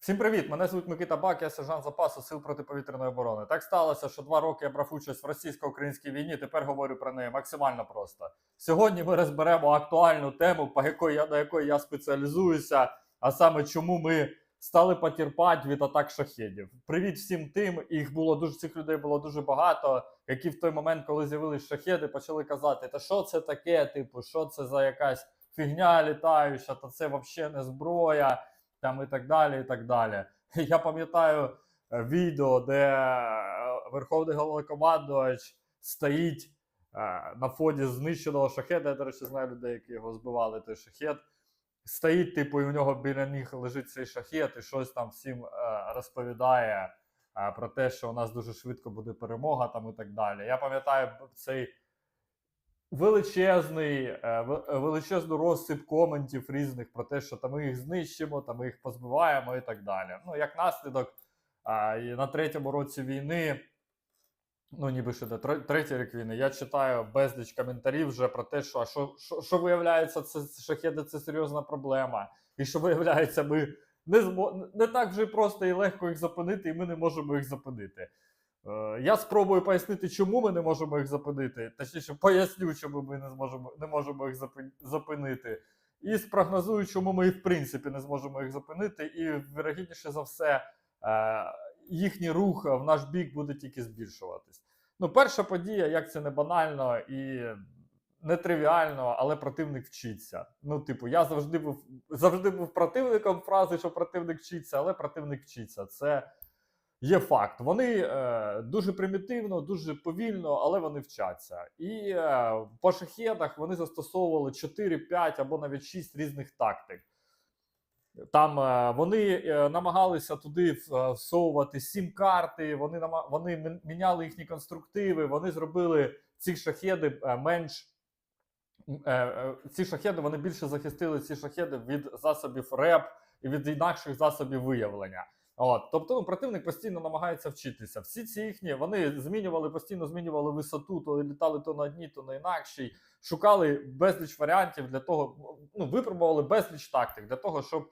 Всім привіт! Мене звуть Микита Бак, я сержант запасу сил протиповітряної оборони. Так сталося, що два роки я брав участь в російсько-українській війні. Тепер говорю про неї максимально просто. Сьогодні ми розберемо актуальну тему, по якої я на якої я спеціалізуюся, а саме чому ми стали потерпати від атак шахедів. Привіт всім тим. Їх було дуже цих людей було дуже багато, які в той момент, коли з'явились шахеди, почали казати: Та що це таке? Типу, що це за якась фігня літаюча, та це взагалі не зброя там і так далі. і так далі. Я пам'ятаю е, відео, де е, Верховний головнокомандувач стоїть е, на фоні знищеного шахеда. Я, до речі, знаю людей, які його збивали, той шахет. Стоїть, типу, і у нього біля ніг лежить цей шахет, і щось там всім розповідає про те, що у нас дуже швидко буде перемога там і так далі. Я пам'ятаю цей величезний, е, величезну розсип коментів різних про те, що там ми їх знищимо, там ми їх позбиваємо і так далі. Ну, як наслідок, на третьому році війни, ну ніби ще третій рік війни, я читаю безліч коментарів вже про те, що, а що, що, що виявляється, це шахеди це серйозна проблема. І що виявляється, ми не, змо... не так вже просто і легко їх зупинити, і ми не можемо їх зупинити. Е, Я спробую пояснити, чому ми не можемо їх зупинити. Точніше, поясню, чому ми не зможемо не можемо їх зупинити. І спрогнозую, чому ми в принципі не зможемо їх зупинити. І вірогідніше за все, е, їхній рух в наш бік буде тільки збільшуватись. Ну, перша подія, як це не банально і нетривіально, але противник вчиться. Ну, типу, я завжди був завжди був противником фрази, що противник вчиться, але противник вчиться. Це є факт. Вони е, дуже примітивно, дуже повільно, але вони вчаться. І е, по шахедах вони застосовували 4, 5 або навіть 6 різних тактик. Там е, вони е, намагалися туди е, всовувати сім карти, вони, нама- вони міняли їхні конструктиви, вони зробили ці шахеди е, менш. е, Ці шахеди вони більше захистили ці шахеди від засобів РЕП і від інакших засобів виявлення. От, тобто ну, противник постійно намагається вчитися. Всі ці їхні вони змінювали, постійно змінювали висоту, то літали то на одній, то на інакшій, шукали безліч варіантів для того, ну випробували безліч тактик для того, щоб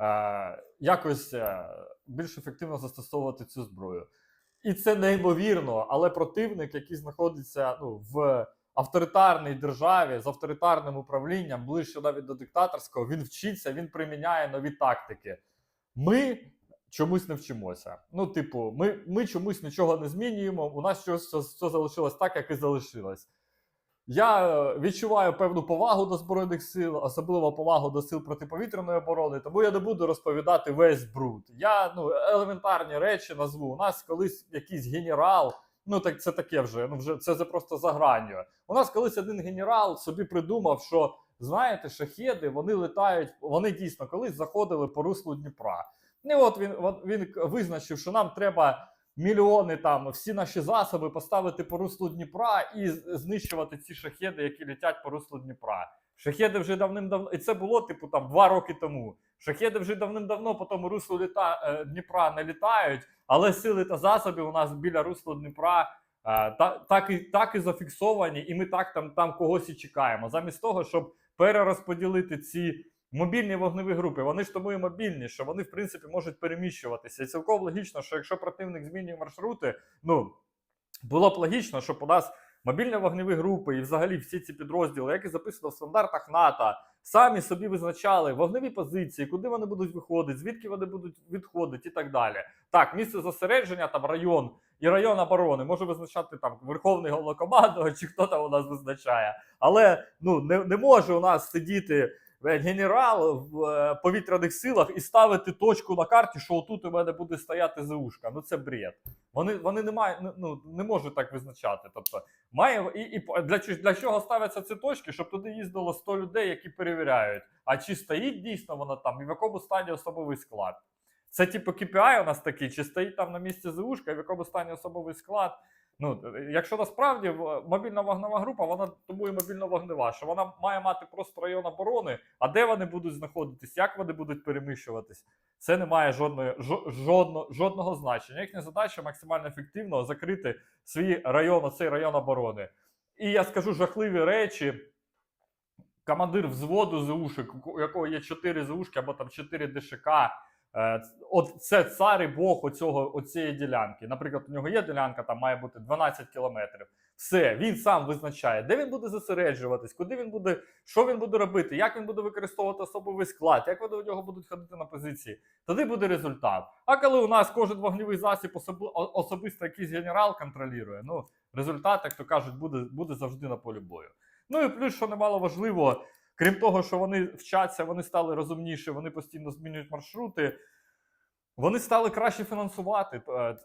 е, якось е, більш ефективно застосовувати цю зброю. І це неймовірно, але противник, який знаходиться ну, в авторитарній державі з авторитарним управлінням, ближче навіть до диктаторського, він вчиться, він приміняє нові тактики. Ми чомусь не вчимося. Ну, типу, ми, ми чомусь нічого не змінюємо. У нас щось все, все залишилось так, як і залишилось. Я е, відчуваю певну повагу до Збройних сил, особливо повагу до сил протиповітряної оборони, тому я не буду розповідати весь бруд. Я ну, елементарні речі назву. У нас колись якийсь генерал, ну так це таке вже, ну вже це просто за гранню. У нас колись один генерал собі придумав, що знаєте, шахеди вони летають, вони дійсно колись заходили по руслу Дніпра. І от він, він визначив, що нам треба мільйони там, всі наші засоби поставити по руслу Дніпра і знищувати ці шахеди, які летять по руслу Дніпра. Шахеди вже давним-давно, і це було типу там два роки тому. Шахеди вже давним-давно по тому руслу літа, е, Дніпра не літають, але сили та засоби у нас біля русла Дніпра е, та, так, і, так і зафіксовані, і ми так там, там когось і чекаємо. Замість того, щоб перерозподілити ці мобільні вогневі групи, вони ж тому і мобільні, що вони, в принципі, можуть переміщуватися. І цілком логічно, що якщо противник змінює маршрути, ну було б логічно, щоб у нас мобільні вогневі групи і взагалі всі ці підрозділи, як і записано в стандартах НАТО, самі собі визначали вогневі позиції, куди вони будуть виходити, звідки вони будуть відходити і так далі. Так, місце зосередження, там район і район оборони може визначати там Верховний головнокомандувач чи хто там у нас визначає. Але ну не, не може у нас сидіти генерал в е, повітряних силах і ставити точку на карті, що отут у мене буде стояти ЗУшка. Ну це бред. Вони, вони не мають, ну, не можуть так визначати. Тобто, має і, і для, для чого ставляться ці точки, щоб туди їздило 100 людей, які перевіряють, а чи стоїть дійсно вона там, і в якому стані особовий склад. Це типу KPI у нас такий, чи стоїть там на місці ЗУшка, в якому стані особовий склад. Ну, е, якщо насправді мобільна вогнева група, вона тому і мобільно вогнева, що вона має мати просто район оборони, а де вони будуть знаходитись, як вони будуть переміщуватись, це не має жодної, жодно, жодного значення. Їхня задача максимально ефективно закрити свій район, оцей район оборони. І я скажу жахливі речі. Командир взводу ЗУшек, у якого є 4 ЗУшки або там 4 ДШК, Е, От це цар і Бог оцього, оцієї ділянки. Наприклад, у нього є ділянка, там має бути 12 кілометрів. Все, він сам визначає, де він буде зосереджуватись, куди він буде, що він буде робити, як він буде використовувати особовий склад, як вони у нього будуть ходити на позиції. Тоді буде результат. А коли у нас кожен вогневий засіб особи- особисто якийсь генерал контролює, ну результат, як то кажуть, буде, буде завжди на полі бою. Ну і плюс, що немало важливо, крім того, що вони вчаться, вони стали розумніші, вони постійно змінюють маршрути. Вони стали краще фінансувати е,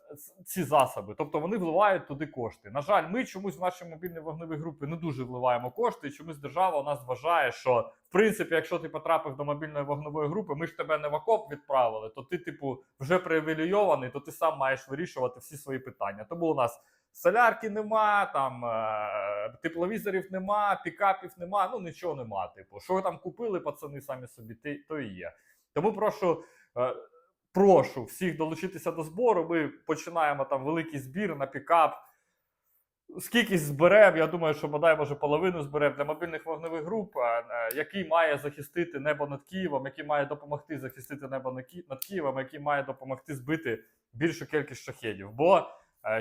ці засоби, тобто вони вливають туди кошти. На жаль, ми чомусь в нашій мобільній вогневій групі не дуже вливаємо кошти, і чомусь держава у нас вважає, що в принципі, якщо ти потрапив до мобільної вогневої групи, ми ж тебе не в окоп відправили, то ти, типу, вже привілейований, то ти сам маєш вирішувати всі свої питання. Тому у нас солярки нема, там е, тепловізорів нема, пікапів нема, ну нічого нема. Типу, що там купили, пацани самі собі, то і є. Тому прошу. е, прошу всіх долучитися до збору. Ми починаємо там великий збір на пікап. Скільки зберемо, я думаю, що бодай може половину зберемо для мобільних вогневих груп, е, який має захистити небо над Києвом, який має допомогти захистити небо над Києвом, який має допомогти збити більшу кількість шахедів. Бо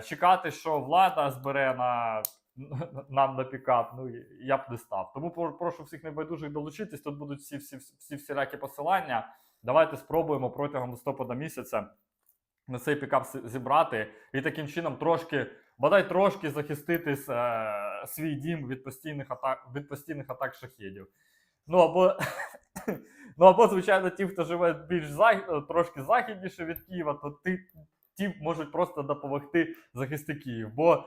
чекати, що влада збере на нам на пікап, ну я б не став. Тому прошу всіх небайдужих долучитись. Тут будуть всі всі всі всілякі посилання. Давайте спробуємо протягом листопада місяця на цей пікап зібрати і таким чином трошки, бодай трошки захистити е, свій дім від постійних атак від постійних атак шахедів. Ну або, ну або, звичайно, ті, хто живе більш зах... трошки західніше від Києва, то ті, ті можуть просто допомогти захисти Київ. Бо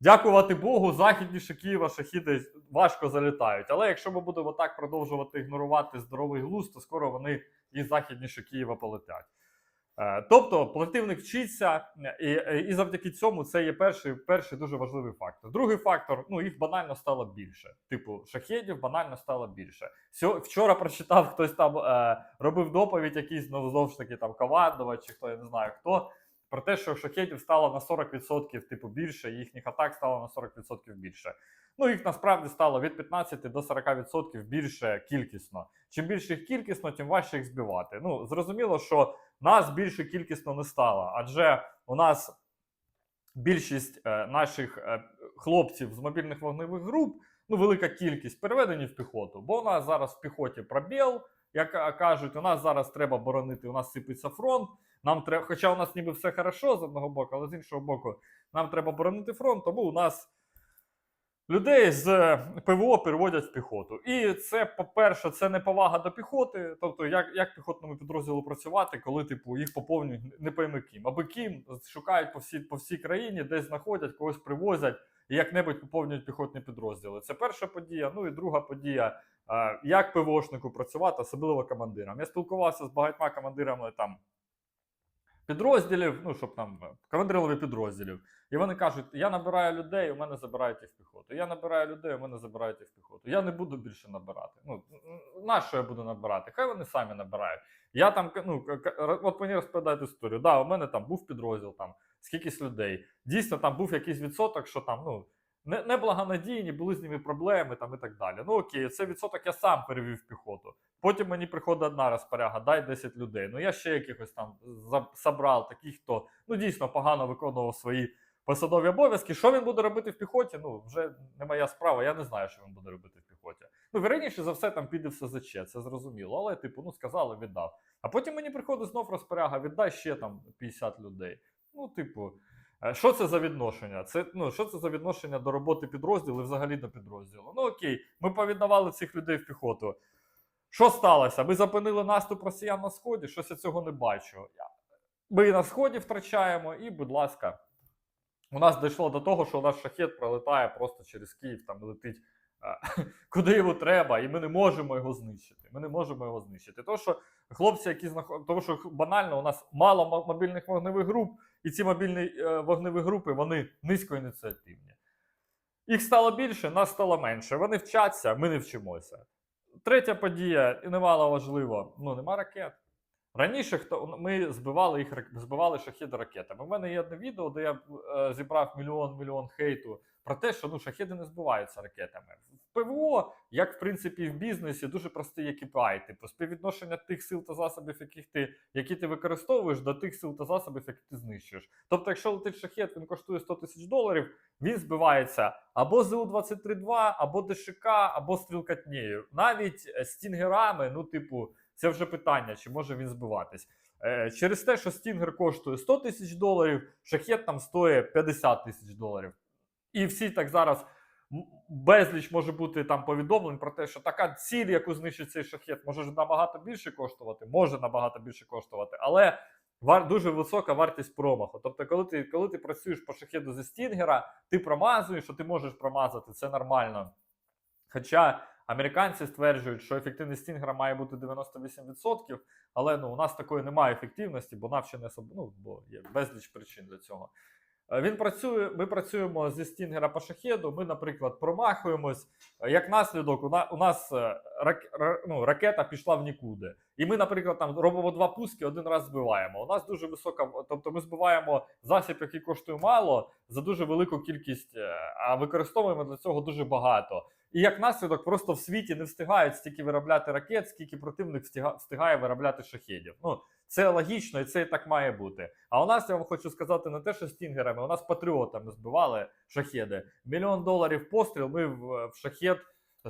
Дякувати Богу, західніше Києва шахіди важко залітають. Але якщо ми будемо так продовжувати ігнорувати здоровий глузд, то скоро вони і західніше Києва полетять. Е, Тобто противник вчиться, і, і завдяки цьому це є перший, перший дуже важливий фактор. Другий фактор ну їх банально стало більше. Типу, шахедів банально стало більше. Сьо- Вчора прочитав хтось там е, робив доповідь, якийсь ну, знову ж таки там командувач, чи хто я не знаю хто. Про те, що шахедів стало на 40% типу більше, їхніх атак стало на 40% більше. Ну, їх насправді стало від 15 до 40% більше кількісно. Чим більше їх кількісно, тим важче їх збивати. Ну, зрозуміло, що нас більше кількісно не стало, адже у нас більшість е, наших е, хлопців з мобільних вогневих груп, ну, велика кількість переведені в піхоту. Бо у нас зараз в піхоті пробіл, як кажуть, у нас зараз треба боронити, у нас сипеться фронт. Нам треба, хоча у нас ніби все хорошо з одного боку, але з іншого боку, нам треба боронити фронт, тому у нас людей з е, ПВО переводять в піхоту. І це, по-перше, це не повага до піхоти. Тобто, як, як піхотному підрозділу працювати, коли типу їх поповнюють не пойми ким. Аби ким шукають по всій, по всій країні, десь знаходять, когось привозять і як-небудь поповнюють піхотні підрозділи. Це перша подія. Ну і друга подія. е, Як ПВОшнику працювати, особливо командирам. Я спілкувався з багатьма командирами там підрозділів, ну щоб там е, підрозділів. І вони кажуть: я набираю людей, у мене забирають їх в піхоту. Я набираю людей, у мене забирають їх в піхоту. Я не буду більше набирати. Ну на що я буду набирати? Хай вони самі набирають. Я там ну от мені розповідають історію. Да, у мене там був підрозділ, там скількись людей. Дійсно, там був якийсь відсоток, що там ну. Не, неблагонадійні, були з ними проблеми там і так далі. Ну окей, цей відсоток я сам перевів піхоту. Потім мені приходить одна розпоряга, дай 10 людей. Ну я ще якихось там забрав таких, хто ну дійсно погано виконував свої посадові обов'язки. Що він буде робити в піхоті? Ну вже не моя справа. Я не знаю, що він буде робити в піхоті. Ну вірніше за все там піде в СЗЧ, це зрозуміло. Але типу, ну сказали, віддав. А потім мені приходить знов розпоряга, віддай ще там 50 людей. Ну, типу. Е, Що це за відношення? Це ну що це за відношення до роботи підрозділу і взагалі до підрозділу? Ну окей, ми повіддавали цих людей в піхоту. Що сталося? Ми зупинили наступ росіян на сході. Щось я цього не бачу. Ми на сході втрачаємо, і, будь ласка, у нас дійшло до того, що наш шахет пролетає просто через Київ, там летить куди йому треба, і ми не можемо його знищити. Ми не можемо його знищити. Тому що хлопці, які знаход... тому що банально у нас мало мобільних вогневих груп, і ці мобільні е, вогневі групи вони низькоініціативні. Їх стало більше, нас стало менше. Вони вчаться, ми не вчимося. Третя подія, і немало важливо, ну нема ракет. Раніше хто ми збивали їх збивали шахіди ракетами. У мене є одне відео, де я е, зібрав мільйон мільйон хейту про те, що ну шахіди не збиваються ракетами. В ПВО, як в принципі в бізнесі, дуже простий KPI. Типу співвідношення тих сил та засобів, яких ти, які ти використовуєш, до тих сил та засобів, які ти знищуєш. Тобто, якщо летить шахет, він коштує 100 тисяч доларів, він збивається або ЗУ-23-2, або ДШК, або стрілкатнею. Навіть е, стінгерами, ну, типу, це вже питання, чи може він збиватись. Е, Через те, що стінгер коштує 100 тисяч доларів, шахет там стоїть 50 тисяч доларів. І всі так зараз безліч може бути там повідомлень про те, що така ціль, яку знищить цей шахет, може набагато більше коштувати, може набагато більше коштувати, але вар, дуже висока вартість промаху. Тобто, коли ти, коли ти працюєш по шахеду зі стінгера, ти промазуєш, що ти можеш промазати, це нормально. Хоча американці стверджують, що ефективність стінгера має бути 98%, але ну, у нас такої немає ефективності, бо навче не особ... ну, бо є безліч причин для цього. Е, Він працює, ми працюємо зі стінгера по шахеду. Ми, наприклад, промахуємось. Е, Як наслідок, у, на, у нас е, рак, ну, ракета пішла в нікуди. І ми, наприклад, там робимо два пуски, один раз збиваємо. У нас дуже висока, тобто ми збиваємо засіб, який коштує мало, за дуже велику кількість, а використовуємо для цього дуже багато. І як наслідок, просто в світі не встигають стільки виробляти ракет, скільки противник встигає виробляти шахедів. Ну, це логічно і це і так має бути. А у нас я вам хочу сказати не те, що стінгерами, у нас патріотами збивали шахеди. Мільйон доларів постріл. Ми в, шахет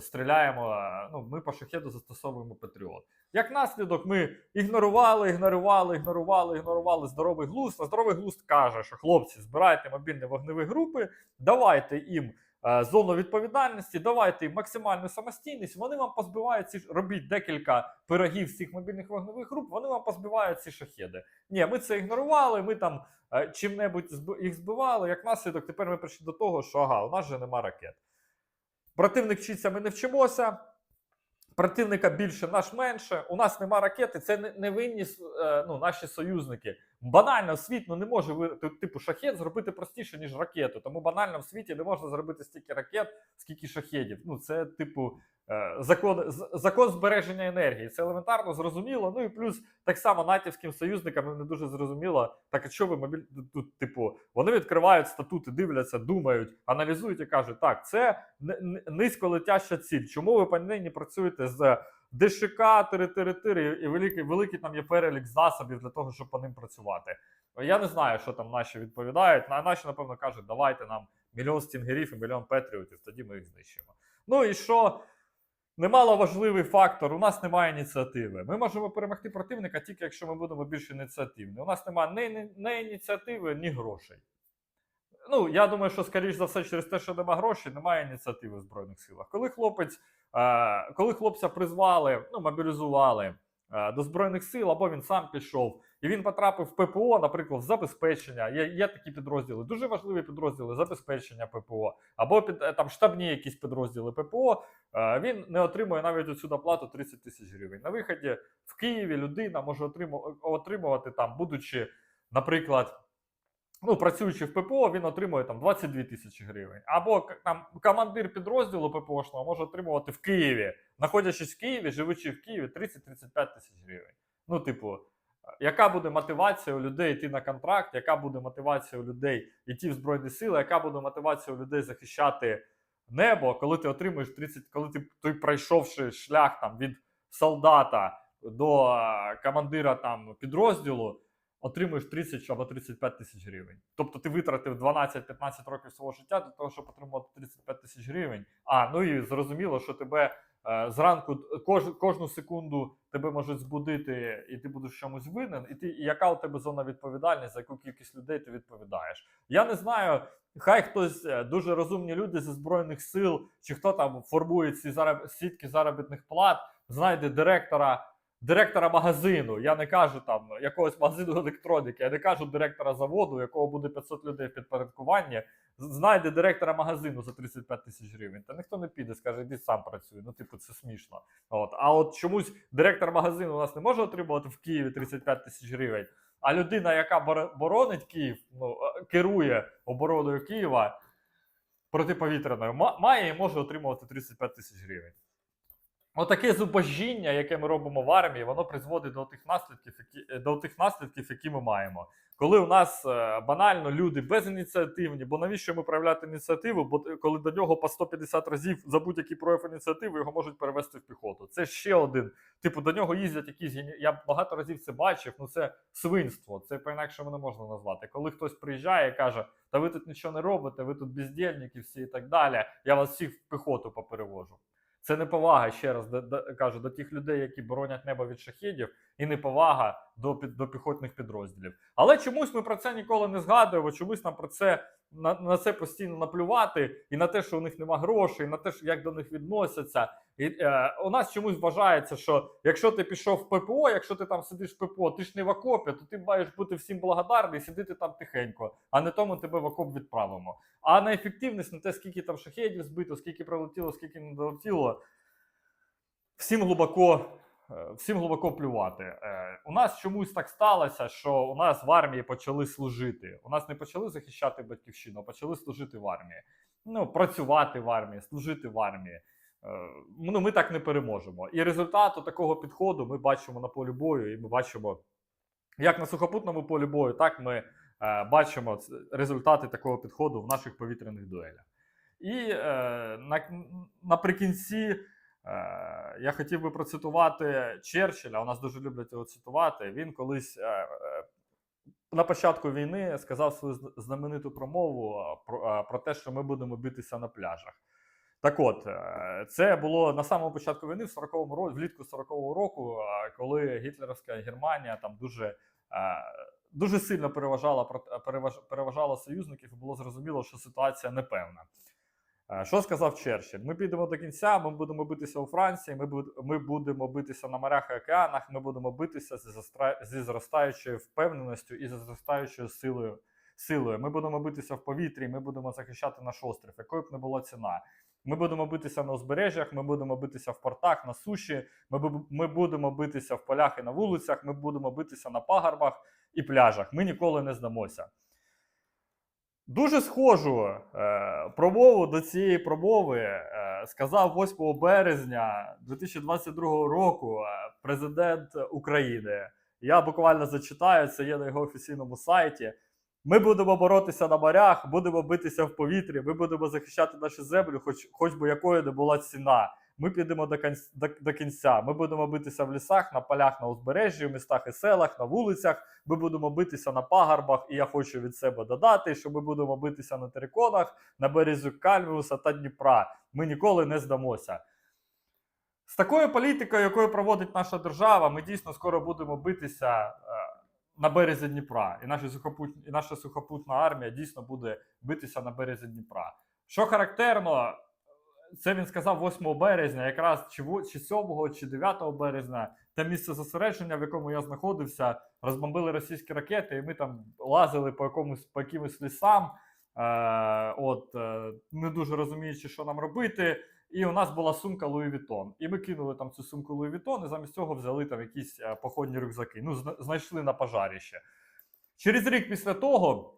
стріляємо. Ну, ми по шахеду застосовуємо патріот. Як наслідок, ми ігнорували, ігнорували, ігнорували, ігнорували здоровий глузд. А здоровий глузд каже, що хлопці, збирайте мобільні вогневі групи, давайте їм зону відповідальності, давайте максимальну самостійність. Вони вам позбивають ці робіть декілька пирогів з цих мобільних вогневих груп. Вони вам позбивають ці шахеди. Ні, ми це ігнорували. Ми там е, чим-небудь їх збивали. Як наслідок, тепер ми прийшли до того, що ага, у нас же нема ракет. Противник вчиться, ми не вчимося. Противника більше, наш менше. У нас нема ракети. Це не, не винні е, ну, наші союзники. Банально світ ну, не може ви, типу шахет зробити простіше, ніж ракету. Тому банально в світі не можна зробити стільки ракет, скільки шахедів. Ну, це, типу, закон, з- закон збереження енергії. Це елементарно зрозуміло. Ну і плюс так само натівським союзникам не дуже зрозуміло. Так що ви мобіль тут, типу, вони відкривають статути, дивляться, думають, аналізують і кажуть, так, це низьколетяща ціль. Чому ви пані працюєте з ДШК, тири-тири-тири, і великий, великий там є перелік засобів для того, щоб по ним працювати. Я не знаю, що там наші відповідають. На наші, напевно, кажуть, давайте нам мільйон стінгерів і мільйон петріотів, тоді ми їх знищимо. Ну і що? Немало важливий фактор, у нас немає ініціативи. Ми можемо перемогти противника тільки якщо ми будемо більш ініціативні. У нас немає ні, ні, ні ініціативи, ні грошей. Ну, я думаю, що скоріш за все, через те, що немає грошей, немає ініціативи в Збройних силах. Коли хлопець, е, коли хлопця призвали, ну, мобілізували е, до Збройних сил, або він сам пішов, і він потрапив в ППО, наприклад, в забезпечення. Є, є такі підрозділи, дуже важливі підрозділи забезпечення ППО, або під, е, там штабні якісь підрозділи ППО. Е, він не отримує навіть оцю доплату 30 тисяч гривень. На виході в Києві людина може отримувати там, будучи, наприклад. Ну, працюючи в ППО, він отримує там 22 тисячі гривень. Або там командир підрозділу ППОшного може отримувати в Києві, знаходячись в Києві, живучи в Києві 30-35 тисяч гривень. Ну, типу, е, яка буде мотивація у людей йти на контракт, яка буде мотивація у людей йти в Збройні Сили, яка буде мотивація у людей захищати небо, коли ти отримуєш 30, коли ти той пройшовши шлях там від солдата до е, командира там підрозділу, отримуєш 30 або 35 тисяч гривень. Тобто ти витратив 12-15 років свого життя для того, щоб отримати 35 тисяч гривень. А ну і зрозуміло, що тебе зранку кож, кожну секунду тебе можуть збудити, і ти будеш чомусь винен. І ти яка у тебе зона відповідальності, за яку кількість людей ти відповідаєш? Я не знаю. Хай хтось е, дуже розумні люди зі збройних сил, чи хто там формує ці зараб... сітки заробітних плат, знайде директора директора магазину. Я не кажу там якогось магазину електроніки, я не кажу директора заводу, якого буде 500 людей в підпорядкуванні. Знайде директора магазину за 35 тисяч гривень. Та ніхто не піде, скаже, іди сам працюй. Ну, типу, це смішно. От. А от чомусь директор магазину у нас не може отримувати в Києві 35 тисяч гривень. А людина, яка боронить Київ, ну, е, керує обороною Києва протиповітряною, має і може отримувати 35 тисяч гривень. Отаке зубожіння, яке ми робимо в армії, воно призводить до тих наслідків, які е, до тих наслідків, які ми маємо. Коли у нас е, банально люди безініціативні, бо навіщо йому проявляти ініціативу? Бо е, коли до нього по 150 разів за будь-який прояв ініціативи його можуть перевести в піхоту. Це ще один. Типу, до нього їздять якісь. Я багато разів це бачив. Ну це свинство. Це по-інакшому не можна назвати. Коли хтось приїжджає і каже: Та ви тут нічого не робите, ви тут бездільники всі і так далі. Я вас всіх в піхоту поперевожу. Це неповага, ще раз до, до, кажу, до тих людей, які боронять небо від шахідів, і неповага до, до піхотних підрозділів. Але чомусь ми про це ніколи не згадуємо, чомусь нам про це на, на це постійно наплювати, і на те, що у них нема грошей, і на те, як до них відносяться. І, е, у нас чомусь вважається, що якщо ти пішов в ППО, якщо ти там сидиш в ППО, ти ж не в окопі, то ти маєш бути всім благодарний і сидіти там тихенько, а не тому тебе в окоп відправимо. А на ефективність, на те, скільки там шахедів збито, скільки прилетіло, скільки не долетіло, всім глибоко, всім глибоко плювати. Е, У нас чомусь так сталося, що у нас в армії почали служити. У нас не почали захищати батьківщину, а почали служити в армії. Ну, працювати в армії, служити в армії. Е, Ну, ми так не переможемо. І результату такого підходу ми бачимо на полі бою, і ми бачимо як на сухопутному полі бою, так ми е, бачимо результати такого підходу в наших повітряних дуелях. І е, на, наприкінці е, я хотів би процитувати Черчилля. У нас дуже люблять його цитувати. Він колись е, е, на початку війни сказав свою знамениту промову е, про, е, те, що ми будемо битися на пляжах. Так от, е, це було на самому початку війни, в 40-му році, влітку 40-го року, е, коли гітлерівська Германія там дуже, е, дуже сильно переважала, переважала союзників, і було зрозуміло, що ситуація непевна. Е, Що сказав Черчилль? Ми підемо до кінця, ми будемо битися у Франції, ми, ми будемо битися на морях і океанах, ми будемо битися зі, зростаючою впевненістю і зі зростаючою силою. Силою. Ми будемо битися в повітрі, ми будемо захищати наш острів, якою б не була ціна. Ми будемо битися на узбережжях, ми будемо битися в портах, на суші, ми, бу- ми будемо битися в полях і на вулицях, ми будемо битися на пагорбах і пляжах. Ми ніколи не здамося. Дуже схожу е, промову до цієї промови е, сказав 8 березня 2022 року е, президент України. Я буквально зачитаю, це є на його офіційному сайті. Ми будемо боротися на морях, будемо битися в повітрі, ми будемо захищати нашу землю, хоч, хоч би якою не була ціна. Ми підемо до, кінця, до, до кінця. Ми будемо битися в лісах, на полях, на узбережжі, в містах і селах, на вулицях. Ми будемо битися на пагорбах, і я хочу від себе додати, що ми будемо битися на териконах, на березі Кальвіуса та Дніпра. Ми ніколи не здамося. З такою політикою, якою проводить наша держава, ми дійсно скоро будемо битися е, на березі Дніпра. І наша, сухопут... і наша сухопутна армія дійсно буде битися на березі Дніпра. Що характерно, це він сказав 8 березня, якраз чи, чи 7, чи 9 березня, те місце зосередження, в якому я знаходився, розбомбили російські ракети, і ми там лазили по якомусь по якимось лісам, е, от, е, не дуже розуміючи, що нам робити. І у нас була сумка Louis Vuitton. І ми кинули там цю сумку Louis Vuitton, і замість цього взяли там якісь е, походні рюкзаки. Ну, зна- знайшли на пожаріще. Через рік після того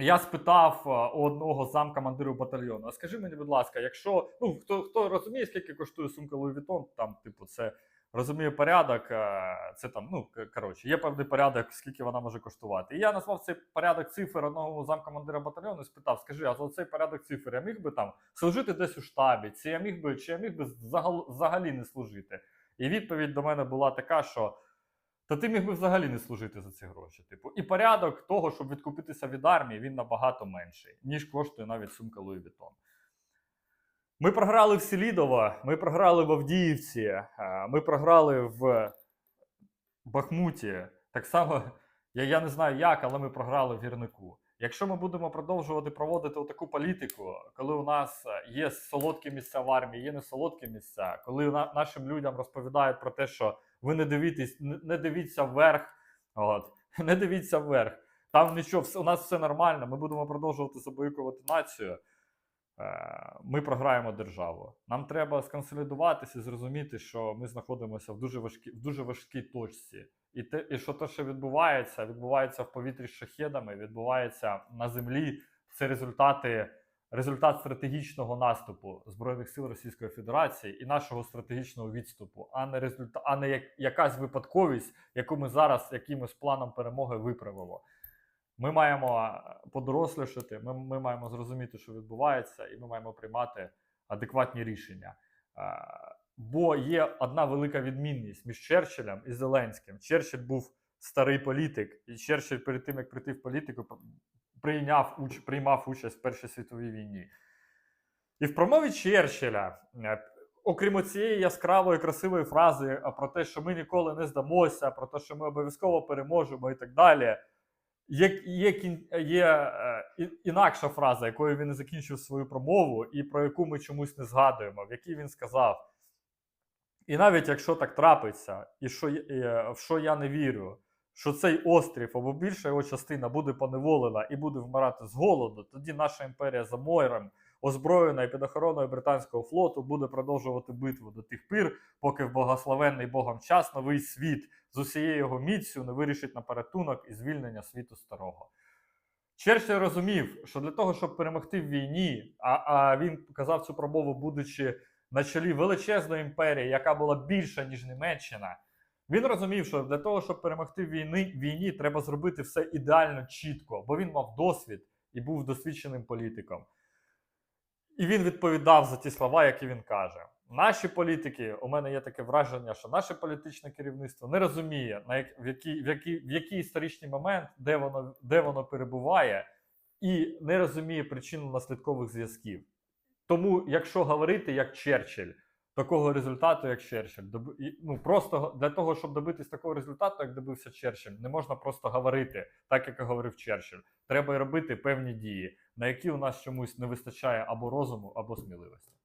я спитав е, у одного з замкомандирів батальйону: а скажи мені, будь ласка, якщо ну хто хто розуміє, скільки коштує сумка Louis Vuitton, там, типу, це розуміє порядок, е, це там, ну коротше, є певний порядок, скільки вона може коштувати. І я назвав цей порядок цифр одного замкомандира батальйону і спитав: скажи, а за цей порядок цифр я міг би там служити десь у штабі, чи я міг би, чи я міг би взагал- взагалі не служити? І відповідь до мене була така, що. Та ти міг би взагалі не служити за ці гроші. Типу, і порядок того, щоб відкупитися від армії, він набагато менший, ніж коштує навіть сумка Louis Vuitton. Ми програли в Селідово, ми програли в Авдіївці, е, ми програли в Бахмуті. Так само, я, я не знаю як, але ми програли в гірнику. Якщо ми будемо продовжувати проводити таку політику, коли у нас е, є солодкі місця в армії, є не солодкі місця, коли на, нашим людям розповідають про те, що ви не дивитесь, не, дивіться вверх, от, не дивіться вверх. Там нічого, у нас все нормально, ми будемо продовжувати забоюкувати націю. Е, Ми програємо державу. Нам треба сконсолідуватися і зрозуміти, що ми знаходимося в дуже важкій, в дуже важкій точці. І те, і що те, що відбувається, відбувається в повітрі з шахедами, відбувається на землі. Це результати результат стратегічного наступу Збройних сил Російської Федерації і нашого стратегічного відступу, а не результат, а не як, якась випадковість, яку ми зараз якимось планом перемоги виправимо. Ми маємо е, подорослішати, ми, ми маємо зрозуміти, що відбувається, і ми маємо приймати адекватні рішення. Е, Бо є одна велика відмінність між Черчиллем і Зеленським. Черчилль був старий політик, і Черчилль перед тим, як прийти в політику, прийняв, уч, приймав участь в Першій світовій війні. І в промові Черчилля, е, окрім цієї яскравої, красивої фрази про те, що ми ніколи не здамося, про те, що ми обов'язково переможемо і так далі. Є, є, є е, інакша фраза, якою він закінчив свою промову, і про яку ми чомусь не згадуємо, в якій він сказав. І навіть якщо так трапиться, і що, е, в що я не вірю, що цей острів або більша його частина буде поневолена і буде вмирати з голоду, тоді наша імперія за морем, озброєна і під охороною британського флоту, буде продовжувати битву до тих пір, поки в благословенний Богом час новий світ з усією його міцю не вирішить на порятунок і звільнення світу старого. Черчилль розумів, що для того, щоб перемогти в війні, а, а він казав цю промову, будучи на чолі величезної імперії, яка була більша, ніж Німеччина. Він розумів, що для того, щоб перемогти війни, війні, треба зробити все ідеально чітко, бо він мав досвід і був досвідченим політиком. І він відповідав за ті слова, які він каже. Наші політики, у мене є таке враження, що наше політичне керівництво не розуміє, на як, в, який, в, який, в який історичний момент, де воно, де воно перебуває, і не розуміє причинно-наслідкових зв'язків. Тому, якщо говорити як Черчилль, такого результату, як Черчилль, ну просто для того, щоб добитись такого результату, як добився Черчилль, не можна просто говорити так, як і говорив Черчилль. Треба й робити певні дії, на які у нас чомусь не вистачає або розуму, або сміливості.